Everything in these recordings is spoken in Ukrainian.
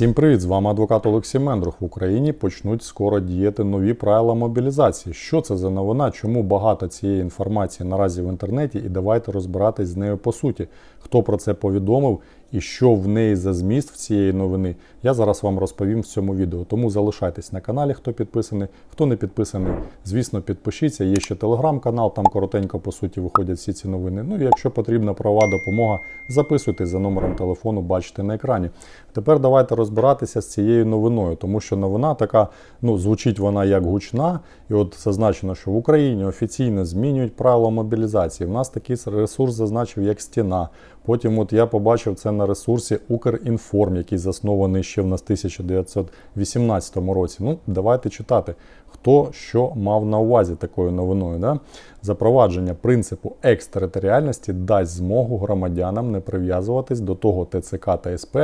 Всім привіт! З вами адвокат Олексій Мендрух. В Україні почнуть скоро діяти нові правила мобілізації. Що це за новина? Чому багато цієї інформації наразі в інтернеті? І давайте розбиратись з нею по суті. Хто про це повідомив і що в неї за зміст в цієї новини, я зараз вам розповім в цьому відео. Тому залишайтесь на каналі, хто підписаний, хто не підписаний, звісно, підпишіться. Є ще телеграм-канал, там коротенько по суті виходять всі ці новини. Ну і якщо потрібна правова допомога, записуйтесь за номером телефону, бачите на екрані. Тепер давайте розбиратися з цією новиною, тому що новина така, ну звучить вона як гучна, і от зазначено, що в Україні офіційно змінюють правила мобілізації. В нас такий ресурс зазначив, як стіна. Потім, от я побачив це на ресурсі Укрінформ, який заснований ще в нас 1918 році. Ну, давайте читати, хто що мав на увазі такою новиною. Да? Запровадження принципу екстериторіальності дасть змогу громадянам не прив'язуватись до того ТЦК та СП,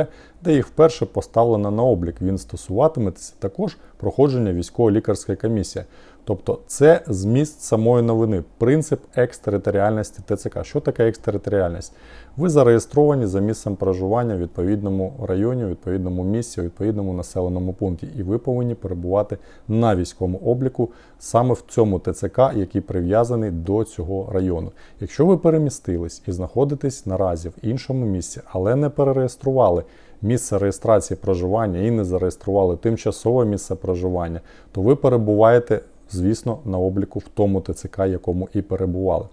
де їх вперше поставлено на облік. Він стосуватиметься також проходження військово-лікарської комісії. Тобто це зміст самої новини, принцип екстериторіальності ТЦК. Що таке екстериторіальність? Ви зареєстровані за місцем проживання в відповідному районі, в відповідному місці, у відповідному населеному пункті, і ви повинні перебувати на військовому обліку саме в цьому ТЦК, який прив'язаний до цього району. Якщо ви перемістились і знаходитесь наразі в іншому місці, але не перереєстрували місце реєстрації проживання і не зареєстрували тимчасове місце проживання, то ви перебуваєте звісно, на обліку в тому ТЦК, якому і перебували.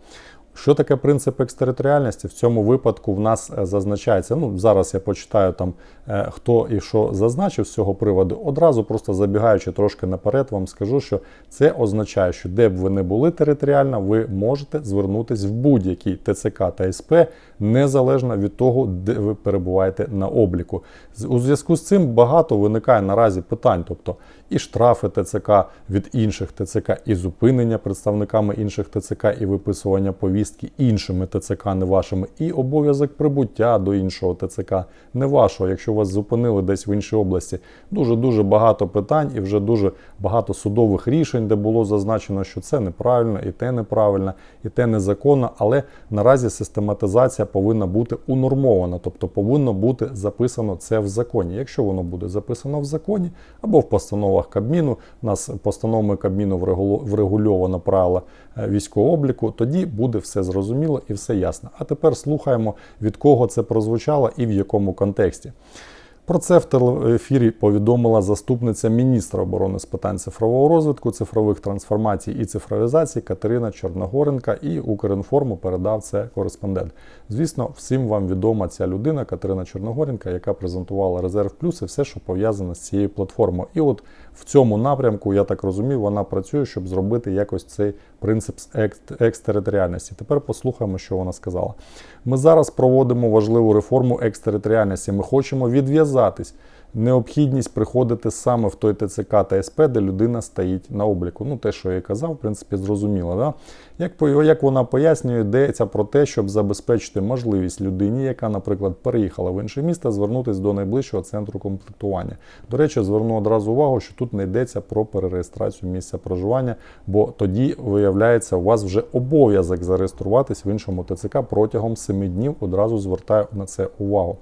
Що таке принцип екстериторіальності? В цьому випадку в нас е, зазначається. Ну, зараз я почитаю там, е, хто і що зазначив з цього приводу. Одразу, просто забігаючи трошки наперед, вам скажу, що це означає, що де б ви не були територіально, ви можете звернутися в будь-який ТЦК та СП, незалежно від того, де ви перебуваєте на обліку. У зв'язку з цим багато виникає наразі питань, тобто і штрафи ТЦК від інших ТЦК, і зупинення представниками інших ТЦК, і виписування повістки іншими ТЦК, не вашими, і обов'язок прибуття до іншого ТЦК, не вашого, якщо вас зупинили десь в іншій області. Дуже дуже багато питань і вже дуже багато судових рішень, де було зазначено, що це неправильно, і те неправильно, і те незаконно. Але наразі систематизація повинна бути унормована, тобто повинно бути записано це в законі. Якщо воно буде записано в законі або в постановах Кабміну, у нас постановами Кабміну врегульовано правила е, військового обліку, тоді буде все зрозуміло і все ясно. А тепер слухаємо, від кого це прозвучало і в якому контексті. Про це в телеефірі повідомила заступниця міністра оборони з питань цифрового розвитку, цифрових трансформацій і цифровізації Катерина Чорногоренка і Укрінформу передав це кореспондент. Звісно, всім вам відома ця людина, Катерина Чорногоренка, яка презентувала резерв плюс і все, що пов'язане з цією платформою. І от в цьому напрямку, я так розумію, вона працює, щоб зробити якось цей принцип екстериторіальності. Тепер послухаємо, що вона сказала. Ми зараз проводимо важливу реформу екстериторіальності. Ми хочемо відв'язатись необхідність приходити саме в той ТЦК та СП, де людина стоїть на обліку. Ну, те, що я казав, в принципі, зрозуміло. Да? Як як вона пояснює, йдеться про те, щоб забезпечити можливість людині, яка, наприклад, переїхала в інше місто, звернутися до найближчого центру комплектування. До речі, зверну одразу увагу, що тут не йдеться про перереєстрацію місця проживання, бо тоді, виявляється, у вас вже обов'язок зареєструватись в іншому ТЦК протягом 7 днів. Одразу звертаю на це увагу.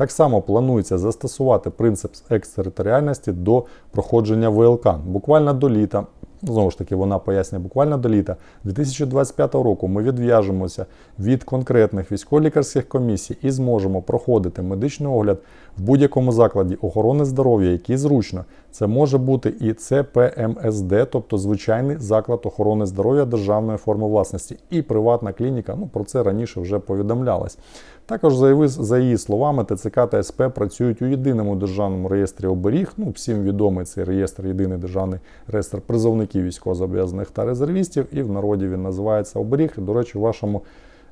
Так само планується застосувати принцип екстериторіальності до проходження ВЛК буквально до літа. Знову ж таки, вона пояснює буквально до літа 2025 року ми відв'яжемося від конкретних військово-лікарських комісій і зможемо проходити медичний огляд в будь-якому закладі охорони здоров'я, який зручно. Це може бути і ЦПМСД, тобто звичайний заклад охорони здоров'я державної форми власності, і приватна клініка. Ну про це раніше вже повідомлялось. Також за її словами, ТЦК та СП працюють у єдиному державному реєстрі оберіг. Ну, всім відомий цей реєстр, єдиний державний реєстр призовників військовозобов'язаних та резервістів, і в народі він називається оберіг. До речі, у вашому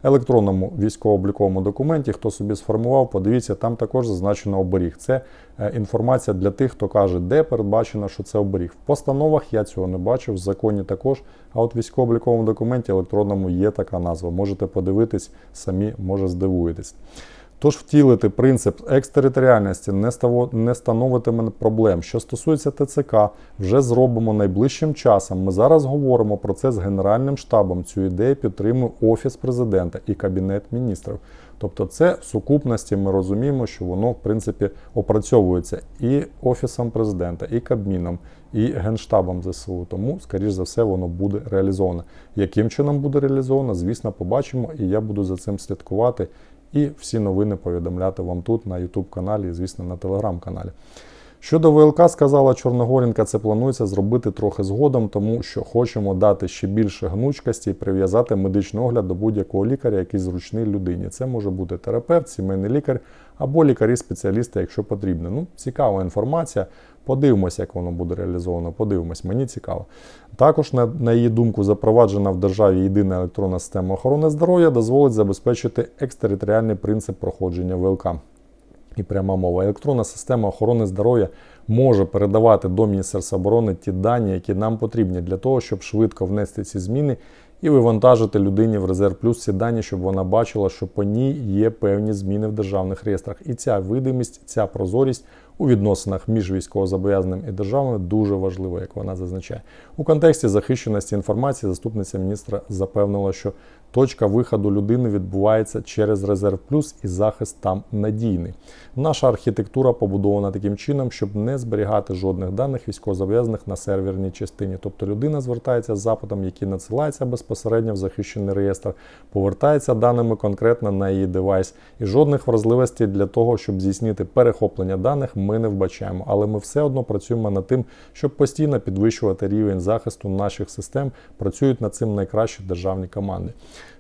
електронному військово-обліковому документі, хто собі сформував, подивіться, там також зазначено оберіг. Це е, інформація для тих, хто каже, де передбачено, що це оберіг. В постановах я цього не бачив, в законі також. А от військово-обліковому документі електронному є така назва. Можете подивитись, самі може здивуєтесь. Тож втілити принцип екстериторіальності не, становитиме проблем. Що стосується ТЦК, вже зробимо найближчим часом. Ми зараз говоримо про це з Генеральним штабом. Цю ідею підтримує Офіс президента і Кабінет міністрів. Тобто, це в сукупності ми розуміємо, що воно в принципі опрацьовується і Офісом президента, і Кабміном, і Генштабом ЗСУ. Тому, скоріш за все, воно буде реалізовано. Яким чином буде реалізовано, звісно, побачимо, і я буду за цим слідкувати. І всі новини повідомляти вам тут на YouTube каналі і, звісно, на телеграм-каналі. Щодо ВЛК, сказала Чорногорінка, це планується зробити трохи згодом, тому що хочемо дати ще більше гнучкості і прив'язати медичний огляд до будь-якого лікаря, який зручний людині. Це може бути терапевт, сімейний лікар або лікарі-спеціалісти, якщо потрібно. Ну, цікава інформація. Подивимося, як воно буде реалізовано. Подивимось, мені цікаво. Також, на, на її думку, запроваджена в державі єдина електронна система охорони здоров'я дозволить забезпечити екстериторіальний принцип проходження ВЛК. І пряма мова. Електронна система охорони здоров'я може передавати до Міністерства оборони ті дані, які нам потрібні для того, щоб швидко внести ці зміни і вивантажити людині в резерв плюс ці дані, щоб вона бачила, що по ній є певні зміни в державних реєстрах. І ця видимість, ця прозорість у відносинах між військовозобов'язаним і державою дуже важлива, як вона зазначає. У контексті захищеності інформації заступниця міністра запевнила, що точка виходу людини відбувається через резерв плюс і захист там надійний. Наша архітектура побудована таким чином, щоб не зберігати жодних даних військовозобов'язаних на серверній частині. Тобто людина звертається з запитом, який надсилається безпосередньо в захищений реєстр, повертається даними конкретно на її девайс, і жодних вразливостей для того, щоб здійснити перехоплення даних, ми не вбачаємо. Але ми все одно працюємо над тим, щоб постійно підвищувати рівень захисту наших систем. Працюють над цим найкращі державні команди.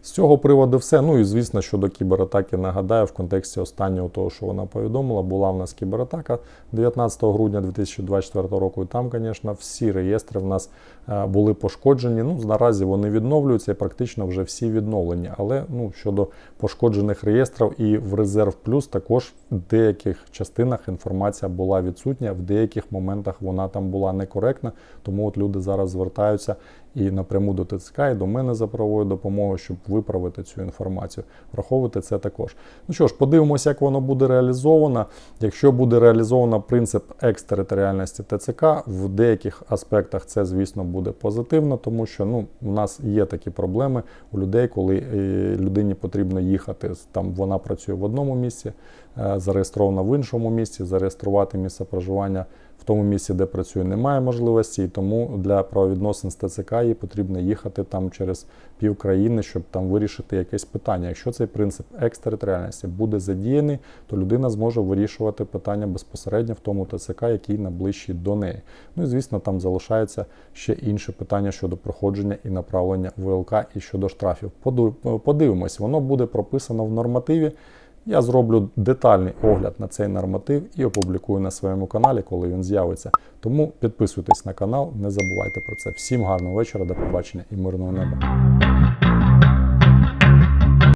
З цього приводу все. Ну і звісно, щодо кібератаки, нагадаю, в контексті останнього того, що вона повідомила, була в нас кібератака 19 грудня 2024 року. І там, звісно, всі реєстри в нас е, були пошкоджені. Ну, наразі вони відновлюються і практично вже всі відновлені. Але ну, щодо пошкоджених реєстрів і в резерв плюс також в деяких частинах інформація була відсутня, в деяких моментах вона там була некоректна. Тому от люди зараз звертаються і напряму до ТЦК, і до мене за правовою допомогою, щоб виправити цю інформацію. Враховувати це також. Ну що ж, подивимося, як воно буде реалізовано. Якщо буде реалізовано принцип екстериторіальності ТЦК, в деяких аспектах це, звісно, буде позитивно, тому що ну, у нас є такі проблеми у людей, коли е, людині потрібно їхати. Там вона працює в одному місці, е, зареєстрована в іншому місці, зареєструвати місце проживання в тому місці, де працює, немає можливості, і тому для правовідносин з ТЦК їй потрібно їхати там через пів країни, щоб там вирішити якесь питання. Якщо цей принцип екстериторіальності буде задіяний, то людина зможе вирішувати питання безпосередньо в тому ТЦК, який найближчий до неї. Ну і звісно, там залишається ще інше питання щодо проходження і направлення ВЛК і щодо штрафів. Подивимось, воно буде прописано в нормативі. Я зроблю детальний огляд на цей норматив і опублікую на своєму каналі, коли він з'явиться. Тому підписуйтесь на канал, не забувайте про це. Всім гарного вечора, до побачення і мирного неба.